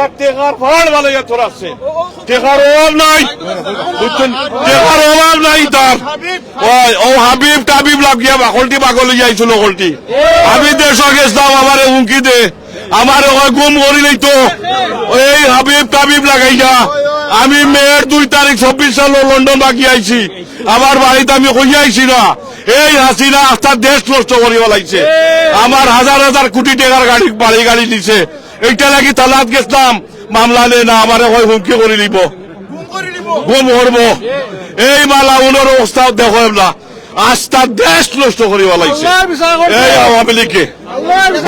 একটা টেকার ভালো তোর আছে। টেকার অভাব নাই। বুঝছেন? টেকার অভাব নাই তার। ওই, ও হাবিব টাবিব বাকলটি আমি দেশে গেছিলাম আমারে হুমকি দে। আমার ওই গুম করিলেই তো। এই হাবিব টাবিব লাগাইয়া। আমি মেয়ের দুই তারিখ চব্বিশ সাল লন্ডন বাকি আইছি। আমার বাড়িতে আমি কই আইছি না। এই হাসিনা আস্তার দেশ নষ্ট করিব লাগছে আমার হাজার হাজার কোটি টাকার গাড়ি বাড়ি গাড়ি দিছে এইটা লাগি তালাত গেছিলাম। মামলা নে না আমার হয় হুমকি করে নিব। গুম করব। এই মালা উনার অবস্থা দেখো না। আস্তার দেশ নষ্ট করিব লাগছে। এই আওয়ামী লীগে।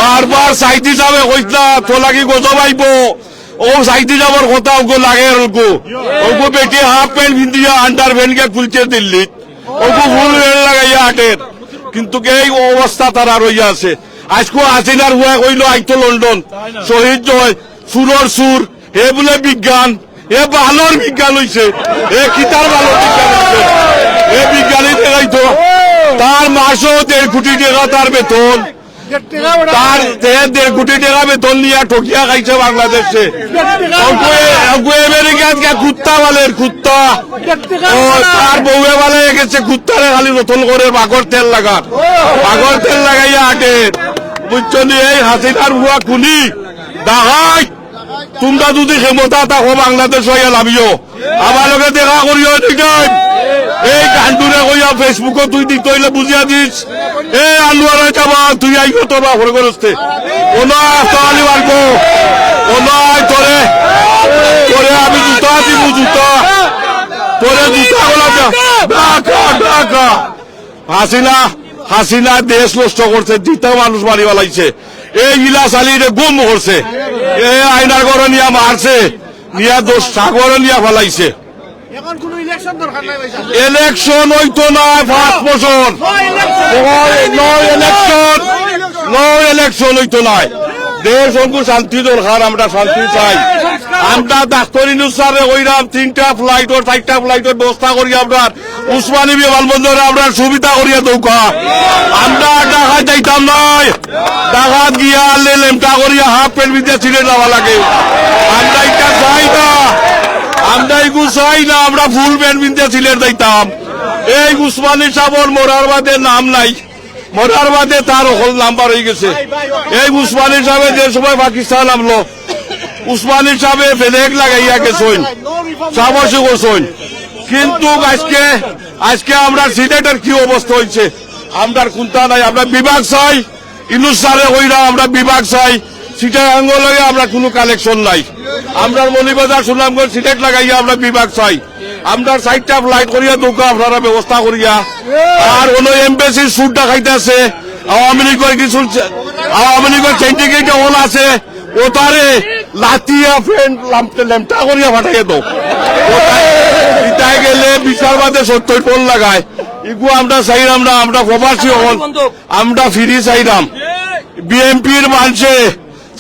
বারবার সাইদি যাবে কইতলা তো লাগি গজব আইব ও সাইদি যাবার কথা ওগো লাগে ওগো। ওগো বেটি হাফ প্যান্ট পিন্দিয়া আন্ডার প্যান্ট কে খুলছে দিল্লিত। ওগো ফুল লাগাইয়া হাটের কিন্তু এই অবস্থা তারা রইয়া আছে। আজকো হাসিনার হুয়া কইলো আইতো লন্ডন। শহীদ জয় সুরর সুর এ বলে বিজ্ঞান এ ভালোর বিজ্ঞান হইছে এ কিতার ভালো বিজ্ঞান হইছে এ বিজ্ঞানী দেখাইতো তার মাসও দেড় কোটি টাকা তার বেতন। তার দেড় কোটি টাকা বেতন নিয়ে ঠকিয়া খাইছে বাংলাদেশে। আমেরিকাত গিয়া কুত্তা বালের কুত্তা। তার বউয়ে বালে গেছে কুত্তারে খালি নতুন করে বাঘর তেল লাগা বাঘর তেল লাগাইয়া আটে। বুঝছ নি এই হাসিনার হুয়া কুনি দাহাই, তোমরা যদি ক্ষমতা থাকো বাংলাদেশ হইয়া লাভিও আমার লগে দেখা নাই। এই গান্ডুরে কইয়া ফেসবুকত তুই দিত হইলে বুঝিয়া দিস এ আলুয়ারে যাবা তুই আইও তোর বাপর করতে ওনা তালি মারবো ওনা তোরে তোরে আমি জুতা দিব জুতা। তোরে জুতা গুলা ঢাকা ঢাকা হাসিনা হাসিনা দেশ নষ্ট করছে দিতে মানুষ মারি ফেলাইছে। এই গিলা চালিয়ে গুম করছে। এই আইনার ঘরে নিয়া মারছে নিয়া দোষ সাগরে নিয়া ফেলাইছে। ইলেকশন হইতো না পাঁচ বছর। ইলেকশন নো ইলেকশন হইতো নাই। দেশ অঙ্কু শান্তি দরকার আমরা শান্তি চাই। আমরা ডাক্তার ইনুস স্যারে কইরাম, তিনটা ফ্লাইটর চারটা ফ্লাইটর ব্যবস্থা করি আমরা। উসমানী বিমানবন্দরে আমরা সুবিধা করিয়া দৌকা। আমরা ঢাকা যাইতাম নাই। ঢাকাত গিয়া লেমটা করিয়া হাফ প্যান্ট ভিতরে ছিঁড়ে যাওয়া লাগে। আমরা এটা চাই না। আমরা এগু চাই না, আমরা ফুল প্যান্ট ভিতরে ছিলের যাইতাম। এই উসমানী সাবর মোরার বাদে নাম নাই। মরার বাদে তার হল নাম্বার হয়ে গেছে। এই উসমানী সাহেব যে সময় পাকিস্তান নামলো উসমানী সাহেব ফেলেক লাগাইয়া গেছেন সাহসী গোসইন কিন্তু আজকে আজকে আমরা সিলেটের কি অবস্থা হয়েছে আমরা কোনটা নাই, আমরা বিভাগ চাই, ইনুস সারে কইরা আমরা বিভাগ চাই, সিটের আঙ্গলে আমরা কোনো কালেকশন নাই। আমরা মলিবাজার সুনামগঞ্জ সিলেট লাগাইয়া আমরা বিভাগ চাই। আমরা সাইডটা ফ্লাইট করিয়া দৌকা আপনারা ব্যবস্থা করিয়া, আর কোন এমবেসির সুটটা খাইতেছে আওয়ামী লীগের কিছু, আওয়ামী লীগের সিন্ডিকেট হল আছে, ও তারে লাতিয়া ফ্রেন্ড লামতে লেমটা করিয়া ফাটাইয়া দাও। ইটাই গেলে বিচার বাদে সত্তর পোল লাগায়। ইগু আমরা চাইলাম না আমরা প্রবাসী হল আমরা ফিরি চাইলাম। বিএনপির মানুষে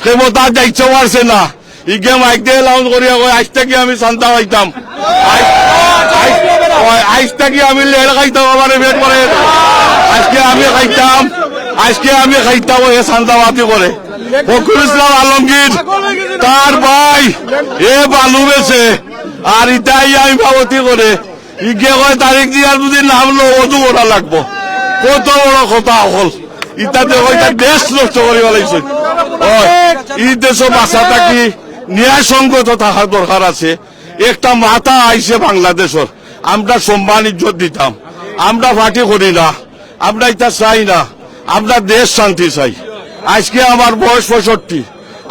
ক্ষমতা যাইতে পারছে না। ইগে মাইক দিয়ে লাউন্স করিয়া কয় আজ থেকে আমি শান্তা পাইতাম। আজ থেকে আমি লেল খাইতাম আমার পেট করে আজকে আমি খাইতাম। আজকে আমি খাইতাম এ শান্তাবাদী করে। ফখরুল ইসলাম আলমগীর, তার ভাই, এ বালু বেছে, আর ইটাই আমি ভাবতি করে। ইগে কয় তারিখ দিয়ার যদি নাম লো অজু করা লাগবো। কত বড় কথা হল। ইটাতে কইটা দেশ নষ্ট করিব লাগছে ই দেশ বাসা থাকি, ন্যায় সংগত থাকার দরকার আছে। একটা মাথা আইছে বাংলাদেশের। আমরা সম্মান ইজ্জত দিতাম। আমরা ফাটি করি না। আমরা এটা চাই না। আমরা দেশ শান্তি চাই। আজকে আমার বয়স পঁয়ষট্টি।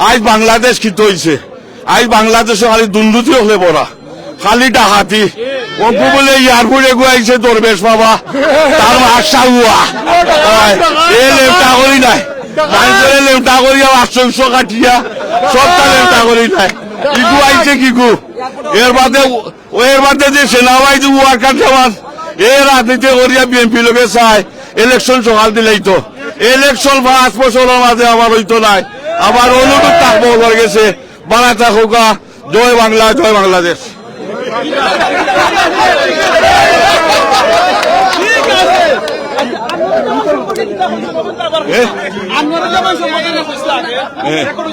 আজ বাংলাদেশ কি হইছে। আজ বাংলাদেশে খালি দুর্নীতি হলে বড়া খালি ডাকাতি। ওপু বলে এয়ারপোর্ট এগু আইছে দরবেশ বাবা। তার আশা হুয়া এ লেপটা করি নাই। মানুষের লেপটা করিয়া আশ্চর্য কাটিয়া সবটা লেপটা করি নাই। ইগু আইছে কিগু এর বাদে এর বাদে যে সেনাবাহিনী ওয়ার্কার জওয়ান এ রাজনীতি করিয়া বিএনপি লোকে চায়। ইলেকশন সকাল দিলেই তো। ইলেকশন পাঁচ বছরের মাঝে আমার হইতো নাই। আমার অনুরোধ থাকব গেছে বানা থাকুকা জয় বাংলা জয় বাংলাদেশ। এখন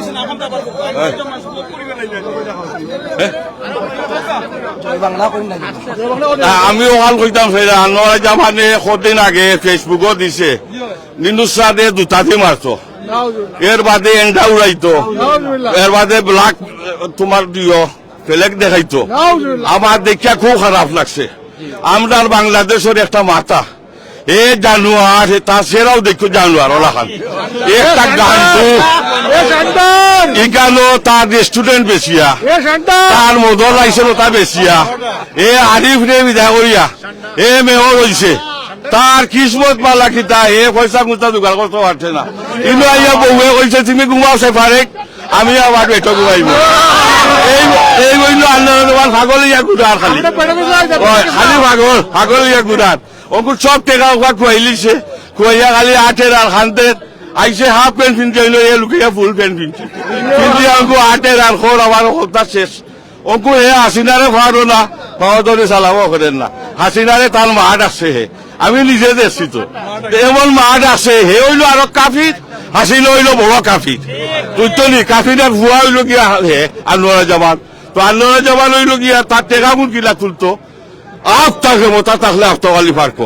আমি ভালো কইতাম সেটা নয় জামানে কদিন আগে ফেসবুকও দিছে। নিনুসাদে দুটাতে মারতো। এর বাদে এন্ডা উড়াইতো। এর বাদে ব্লাক তোমার দিও বেলেগ দেখাইতো। আমার দেখিয়া খুব খারাপ লাগছে। আমরা বাংলাদেশের একটা মাথা এ জানুয়ার তা সেরাও দেখো জানুয়ার ওলা খান। একটা গান এখানো তার রেস্টুরেন্ট বেশিয়া। তার মদর তা বেশিয়া। এ আরিফ রে বিদায় করিয়া এ মেয়র হইছে। তার কিসমত পালা কিতা এ পয়সা মুতা দোকান করতে পারছে না। কিন্তু আইয়া বউয়ে কইছে তুমি ঘুমাও সেফারেক আমি আবার বেটো ঘুমাইব। এই আন্দোলন তোমার ইয়া গুড়ার খালি। খালি পাগল পাগল ইয়া গুড়ার। ওকে সব টেকা ওকা খুয়াইলিছে। খুয়াইয়া খালি আটের আর খান্তের। আইসে হাফ প্যান্ট পিনতে হইল, এ লুকিয়া ফুল প্যান্ট পিনতে কিন্তু অঙ্কু আটের আর খোর আমার কথা শেষ। অঙ্কু হে, হাসিনারে ফারো না পাওয়া চালাবো করেন না। হাসিনারে তার মাঠ আছে হে, আমি নিজে দেখছি তো। এমন মাঠ আছে হে, হইল আরও কাফির হাসিনা হইল বড় কাফির। তুই তো নি কাফিরের ভুয়া হইল গিয়া হে, আনোয়ারা জামান। তো আনোয়ারা জামান হইল গিয়া তার টেকা কিলা তুলতো। তাকে মতা থাকলে পারব।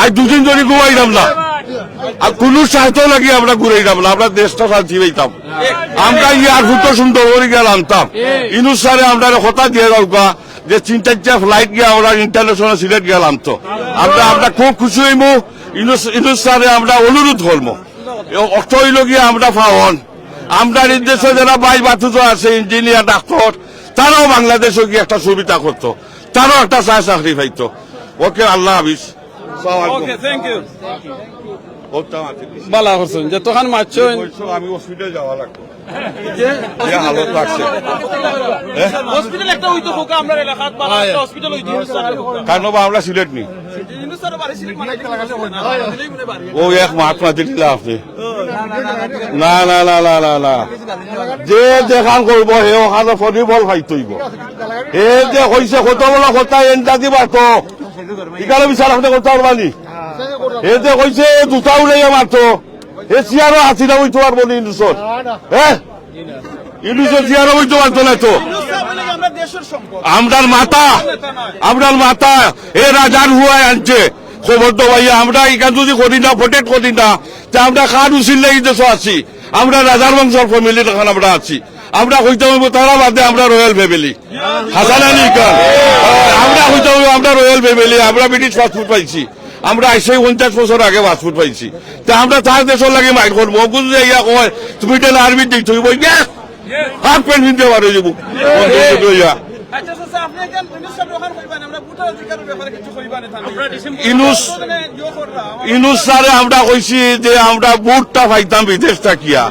আজ দুদিন ধরে ঘুমাইলাম না। আর কোন আমরা আমরা দেশটা শান্তি পাইতাম আমরা ইয়ার ফুটো সুন্দর করে গিয়ে আনতাম ইনুস সারে আমরা দিয়ে রাখা যে ফ্লাইট গিয়ে আমরা ইন্টারন্যাশনাল সিলেট আমরা আমরা খুব খুশি হইমু। ইনুস ইনুস সারে আমরা অনুরোধ করব অর্থ হইল আমরা পাওন আমরা দেশে যারা বাই বাতুজ আছে ইঞ্জিনিয়ার ডাক্তার, তারাও বাংলাদেশে গিয়ে একটা সুবিধা করতো। তারাও একটা চা চাকরি পাইতো ওকে আল্লাহ হাফিজ বালা যে তখন আমি হসপিটালে যাওয়া লাগতো আমরা সিলেট নি মানে ও এক দিলে আপনি না না না না না যে দেখান করব হে ওখানে ফলিবল খাইতইব হে যে কইছে কত বলা কথা এনটা দিবা তো। ইকালে বিচার আপনি করতে পারবানি হে যে কইছে দুটা উলাইয়া মারতো হে চিয়ারো হাসিনা হইতো আর বলি ইন্দুসর হ্যাঁ ইন্দুসর চিয়ারো হইতো পারতো না তো। আমরা আমরার মাতা আমরার মাতা, এ রাজার হুয়ায় আনছে। খবর তো ভাইয়া আমরা এখান যদি করি না প্রোটেক্ট করি না তা আমরা খান উচিল এই দেশে আছি। আমরা রাজার বংশর ফ্যামিলি তখন আমরা আছি। আমরা হইতে হইব তারা বাদে আমরা রয়্যাল ফ্যামিলি হাসান আলী খান। আমরা হইতে হইব আমরা রয়্যাল ফ্যামিলি আমরা ব্রিটিশ পাসপোর্ট পাইছি। আমরা আইসে পঞ্চাশ বছর আগে পাসপোর্ট পাইছি। তা আমরা তার দেশের লাগে মাইর করব। বুঝ যে ইয়া কয় তুমি টেন আর্মি দিক থইব হাফ প্যান্ট কিনতে পারো যাব ইনুস স্যারে আমরা কইছি যে আমরা বুটটা পাইতাম বিদেশ থাকিয়া।